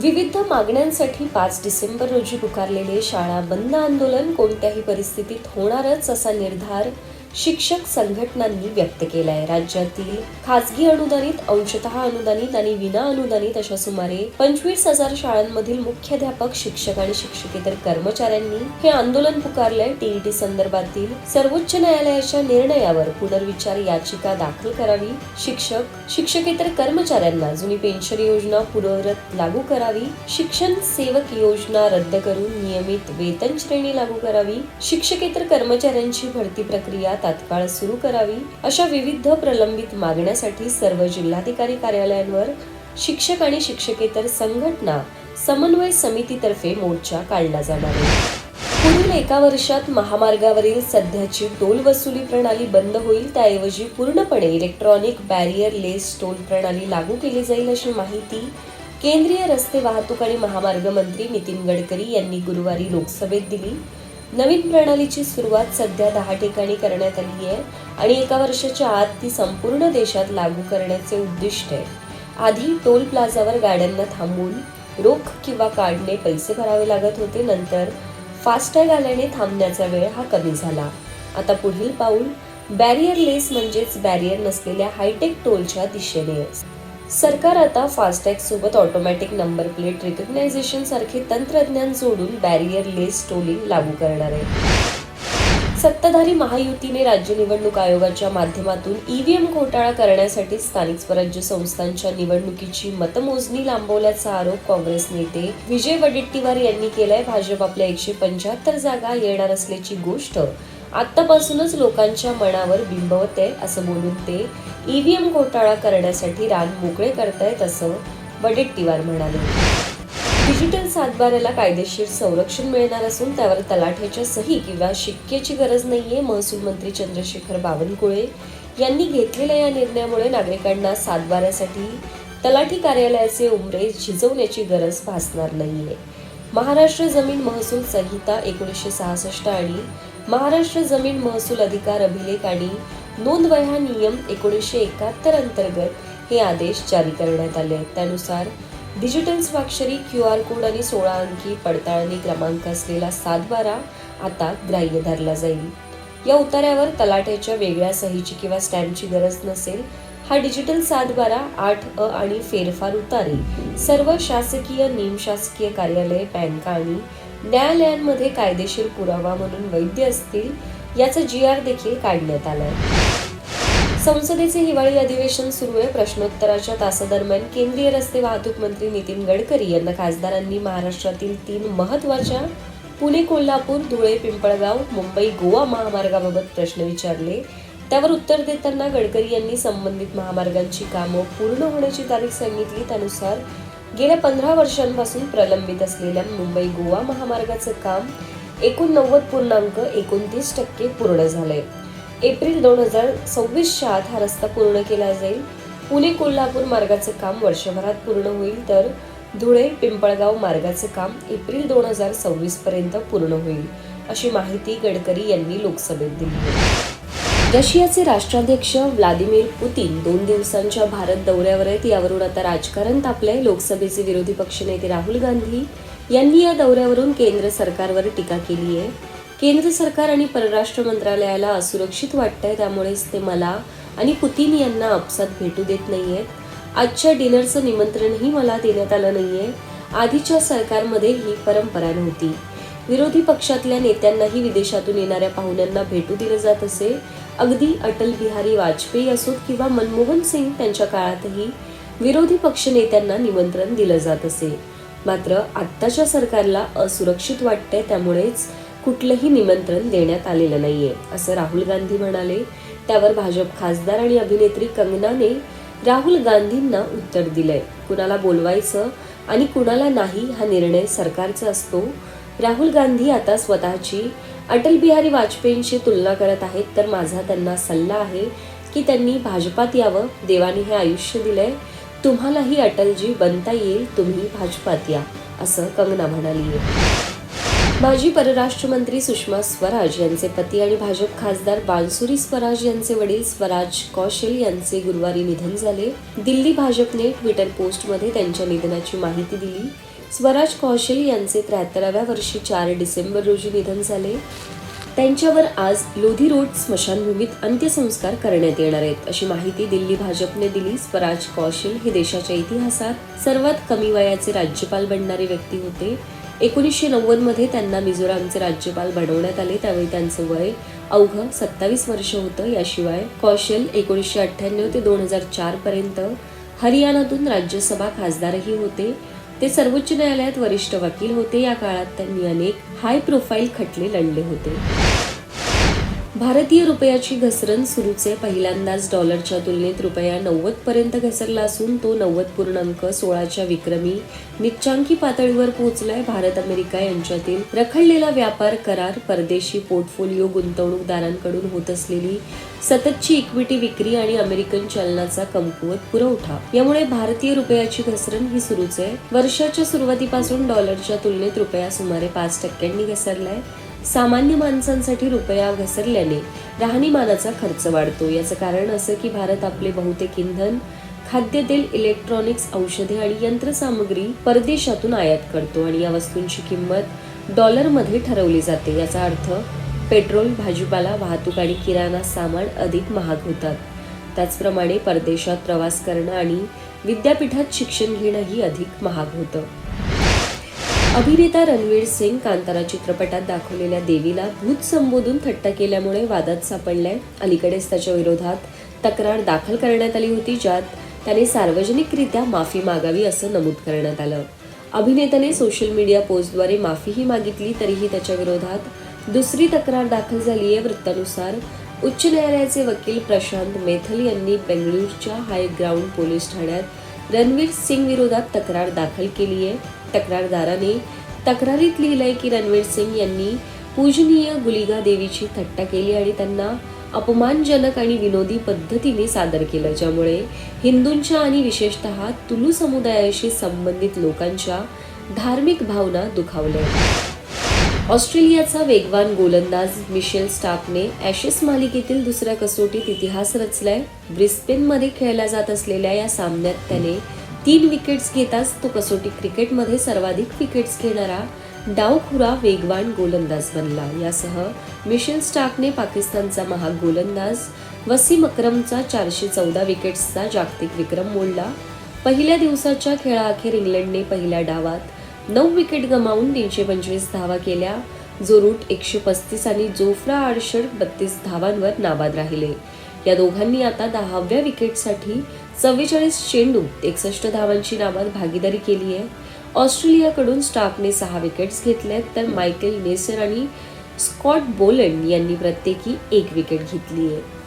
विविध मागण्यांसाठी पाच डिसेंबर रोजी पुकारलेले शाळा बंद आंदोलन कोणत्याही परिस्थितीत होणारच असा निर्धार शिक्षक संघटनांनी व्यक्त केला आहे राज्यातील खासगी अनुदानित अंशतः अनुदानित आणि विना अनुदानित अशा सुमारे पंचवीस हजार शाळांमधील मुख्याध्यापक शिक्षक आणि शिक्षकेतर कर्मचाऱ्यांनी हे आंदोलन पुकारलंय. टीईटी संदर्भातील सर्वोच्च न्यायालयाच्या निर्णयावर पुनर्विचार याचिका दाखल करावी. शिक्षक शिक्षकेतर कर्मचाऱ्यांना जुनी पेन्शन योजना पूर्ववत लागू करावी. शिक्षण सेवक योजना रद्द करून नियमित वेतन श्रेणी लागू करावी. शिक्षकेतर कर्मचाऱ्यांची भरती प्रक्रिया तात्काळ सुरू करावी अशा विविध प्रलंबित मागण्यासाठी सर्व जिल्हाधिकारी कार्यालयांवर शिक्षक आणि शिक्षकेतर संघटना समन्वय समितीतर्फे मोर्चा काढला जाणार आहे. पुढील एका वर्षात महामार्गावरील सध्याची टोल वसुली प्रणाली बंद होईल त्याऐवजी पूर्णपणे इलेक्ट्रॉनिक बॅरियर लेस टोल प्रणाली लागू केली जाईल अशी माहिती केंद्रीय रस्ते वाहतूक आणि महामार्ग मंत्री नितीन गडकरी यांनी गुरुवारी लोकसभेत दिली. नवीन प्रणालीची सुरुवात सध्या दहा ठिकाणी करण्यात आली आहे आणि एका वर्षाच्या आत ती संपूर्ण देशात लागू करण्याचे उद्दिष्ट आहे आधी टोल प्लाझावर गाड्यांना थांबून रोख किंवा कार्डने पैसे भरावे लागत होते नंतर फास्टॅग आल्याने थांबण्याचा वेळ हा कमी झाला आता पुढील पाऊल बॅरियर लेस म्हणजेच बॅरियर नसलेल्या हायटेक टोलच्या दिशेने आहे. सरकार आता फास्टॅग सोबत ऑटोमॅटिक नंबर प्लेट रिकग्नायझेशन सारखे तंत्रज्ञान जोडून बॅरियर लेस टोलिंग लागू करणार आहे. सत्ताधारी महायुतीने राज्य निवडणूक आयोगाच्या माध्यमातून ईव्हीएम घोटाळा करण्यासाठी स्थानिक स्वराज्य संस्थांच्या निवडणुकीची मतमोजणी लांबवल्याचा आरोप काँग्रेस नेते विजय वडेट्टीवार यांनी केलाय. भाजप आपल्या एकशे पंच्याहत्तर जागा येणार असल्याची गोष्ट आत्तापासूनच लोकांच्या मनावर बिंबवत आहे असं बोलून ते ईव्हीएम घोटाळा करण्यासाठी रान मोकळे करतायत असं वडेट्टीवार म्हणाले. डिजिटल सातबाऱ्याला कायदेशीर संरक्षण मिळणार असून त्यावर तलाठ्याच्या सही किंवा शिक्केची गरज नाहीये महसूल मंत्री चंद्रशेखर बावनकुळे यांनी घेतलेल्या या निर्णयामुळे नागरिकांना सातबाऱ्यासाठी तलाठी कार्यालयाचे उमरे झिजवण्याची गरज भासणार नाहीये. महाराष्ट्र जमीन महसूल संहिता एकोणीसशे सहासष्ट आणि महाराष्ट्र जमीन महसूल अधिकार अभिलेख आणि नोंदवह्या नियम एकोणीसशे एकाहत्तर अंतर्गत हे आदेश जारी करण्यात आले आहेत. त्यानुसार डिजिटल स्वाक्षरी क्यू आर कोड आणि सोळा अंकी पडताळणी क्रमांक असलेला सातबारा आता ग्राह्य धरला जाईल. या उतार्यावर तलाट्याच्या वेगळ्या सहीची किंवा स्टॅम्पची गरज नसेल हा डिजिटल सातबारा आठ अ आणि फेरफार उतारे. सर्व शासकीय निमशासकीय कार्यालय बँका आणि न्यायालयांमध्ये कायदेशीर पुरावा म्हणून वैध असतील याचा जी आर देखील काढण्यात आलाय. संसदेचे हिवाळी अधिवेशन सुरू आहे. प्रश्नोत्तराच्या तासादरम्यान केंद्रीय रस्ते वाहतूक मंत्री नितीन गडकरी यांना खासदारांनी महाराष्ट्रातील तीन महत्त्वाच्या पुणे कोल्हापूर धुळे पिंपळगाव मुंबई गोवा महामार्गाबाबत प्रश्न विचारले. त्यावर उत्तर देताना गडकरी यांनी संबंधित महामार्गांची कामं पूर्ण होण्याची तारीख सांगितली. त्यानुसार गेल्या पंधरा वर्षांपासून प्रलंबित असलेल्या मुंबई गोवा महामार्गाचं काम एकोणनव्वद पूर्णांक एकोणतीस टक्के पूर्ण झालंय. एप्रिल दोन हजार सव्वीसच्या आत हा रस्ता पूर्ण केला जाईल. पुणे कोल्हापूर मार्गाचं काम वर्षभरात पूर्ण होईल तर धुळे पिंपळगाव मार्गाचं काम एप्रिल दोन हजार सव्वीस पर्यंत पूर्ण होईल अशी माहिती गडकरी यांनी लोकसभेत दिली. रशियाचे राष्ट्राध्यक्ष व्लादिमीर पुतीन दोन दिवसांच्या भारत दौऱ्यावर आहेत. यावरून आता राजकारण तापलंय. लोकसभेचे विरोधी पक्षनेते राहुल गांधी यांनी या दौऱ्यावरून केंद्र सरकारवर टीका केली आहे. केंद्र सरकार आणि परराष्ट्र मंत्रालयाला असुरक्षित वाटतंय त्यामुळेच ते मला आणि पुतीन यांना आपसात भेटू देत नाहीयेत. आजच्या डिनरचं निमंत्रणही मला देण्यात आलं नाहीये. आधीच्या सरकारमध्ये ही परंपरा नव्हती. विरोधी पक्षातल्या नेत्यांनाही विदेशातून येणाऱ्या पाहुण्यांना भेटू दिलं जात असे. अगदी अटल बिहारी वाजपेयी असोत किंवा मनमोहन सिंग त्यांच्या काळातही विरोधी पक्ष नेत्यांना निमंत्रण दिलं जात असे. मात्र आत्ताच्या सरकारला असुरक्षित वाटतंय त्यामुळेच कुठलंही निमंत्रण देण्यात आलेलं नाहीये असं राहुल गांधी म्हणाले. त्यावर भाजप खासदार आणि अभिनेत्री कंगनाने राहुल गांधींना उत्तर दिलंय. कुणाला बोलवायचं आणि कुणाला नाही हा निर्णय सरकारचा असतो राहुल गांधी आता स्वतःची अटल बिहारी वाजपेयींशी तुलना करत आहेत तर माझा त्यांना सल्ला आहे की त्यांनी भाजपात यावं देवाने हे आयुष्य दिलंय. तुम्हालाही अटलजी बनता येईल तुम्ही भाजपात या असं कंगना म्हणाली. माजी परराष्ट्र मंत्री सुषमा स्वराज यांचे पती आणि भाजप खासदार बांसुरी स्वराज यांचे वडील स्वराज कौशल यांचे गुरुवारी निधन झाले. दिल्ली भाजपने ट्विटर पोस्टमध्ये त्यांच्या निधनाची माहिती दिली. स्वराज कौशल यांचे त्र्याहत्तराव्या वर्षी चार डिसेंबर रोजी निधन झाले. त्यांच्यावर आज लोधी रोड स्मशानभूमीत अंत्यसंस्कार करण्यात येणार आहेत अशी माहिती दिल्ली भाजपने दिली. स्वराज कौशल हे देशाच्या इतिहासात सर्वात कमी वयाचे राज्यपाल बनणारे व्यक्ती होते. एकोणीसशे नव्वदमध्ये त्यांना मिझोरामचे राज्यपाल बनवण्यात आले त्यावेळी त्यांचं वय अवघं सत्तावीस वर्ष होतं. याशिवाय कौशल एकोणीसशे अठ्ठ्याण्णव ते दोन हजार चार पर्यंत हरियाणातून राज्यसभा खासदारही होते. ते सर्वोच्च न्यायालयात वरिष्ठ वकील होते. या काळात त्यांनी अनेक हाय प्रोफाईल खटले लढले होते. भारतीय रुपयाची घसरण सुरूच आहे पहिल्यांदाच डॉलरच्या तुलनेत रुपया नव्वद पर्यंत घसरला असून तो नव्वद पूर्णांक सोळाच्या विक्रमी निच्चांकी पातळीवर पोहोचलाय. भारत अमेरिका यांच्यातील रखडलेला व्यापार करार परदेशी पोर्टफोलिओ गुंतवणूकदारांकडून होत असलेली सततची इक्विटी विक्री आणि अमेरिकन चलनाचा कमकुवत पुरवठा. यामुळे भारतीय रुपयाची घसरण ही सुरूच. आहे वर्षाच्या सुरुवातीपासून डॉलरच्या तुलनेत रुपया सुमारे पाच टक्क्यांनी घसरलाय. सामान्य माणसांसाठी रुपया घसरल्याने राहणीमानाचा खर्च वाढतो. याचं कारण असं की भारत आपले बहुतेक इंधन खाद्यतेल इलेक्ट्रॉनिक्स औषधे आणि यंत्रसामग्री परदेशातून आयात करतो आणि या वस्तूंची किंमत डॉलरमध्ये ठरवली जाते. याचा अर्थ पेट्रोल भाजीपाला वाहतूक आणि किराणा सामान अधिक महाग होतात. त्याचप्रमाणे परदेशात प्रवास करणं आणि विद्यापीठात शिक्षण घेणंही अधिक महाग होतं. अभिनेता रणवीर सिंग कांतारा चित्रपटात दाखवलेल्या देवीला भूत संबोधून थट्टा केल्यामुळे वादात सापडलाय. अलीकडेच त्याच्या विरोधात तक्रार दाखल करण्यात आली होती ज्यात त्याने सार्वजनिकरित्या माफी मागावी असं नमूद करण्यात आलं. अभिनेत्याने सोशल मीडिया पोस्टद्वारे माफीही मागितली तरीही त्याच्या विरोधात दुसरी तक्रार दाखल झाली आहे वृत्तानुसार उच्च न्यायालयाचे वकील प्रशांत मेथल यांनी बेंगळुरूच्या हायग्राऊंड पोलीस ठाण्यात रणवीर सिंग विरोधात तक्रार दाखल केली आहे तक्रारदाराने तक्रारीत लिहिलंय की रणवीर सिंग यांनी पूजनीय गुलिगा देवीची थट्टा केली आणि त्यांना अपमानजनक आणि विनोदी पद्धतीने सादर केलं ज्यामुळे हिंदूंच्या आणि विशेषतः तुलू समुदायाशी संबंधित लोकांच्या धार्मिक भावना दुखावल्या. ऑस्ट्रेलियाचा वेगवान गोलंदाज मिशेल स्टार्कने ॲशेस मालिकेतील दुसऱ्या कसोटीत इतिहास रचलाय. ब्रिस्बेनमध्ये खेळल्या जात असलेल्या या सामन्यात त्याने तीन विकेट्स घेताच तो कसोटी क्रिकेटमध्ये सर्वाधिक विकेट्स घेणारा डावखुरा वेगवान गोलंदाज बनला. यासह मिशेल स्टार्कने पाकिस्तानचा महाग गोलंदाज वसीम अक्रमचा चारशे चौदा विकेट्सचा जागतिक विक्रम मोडला. पहिल्या दिवसाच्या खेळाअखेर इंग्लंडने पहिल्या डावात नऊ विकेट गमावून तीनशे पंचवीस धावा केल्या. जो रूट एकशे पस्तीस आणि जोफ्रा आडशर बत्तीस धावांवर नाबाद राहिले. या दोघांनी आता दहाव्या विकेटसाठी चव्वेचाळीस चेंडू एकसष्ट धावांची नाबाद भागीदारी केली आहे. ऑस्ट्रेलियाकडून स्टाफने सहा विकेट्स घेतल्यात तर मायकेल नेसर आणि स्कॉट बोलंड यांनी प्रत्येकी एक विकेट घेतली आहे.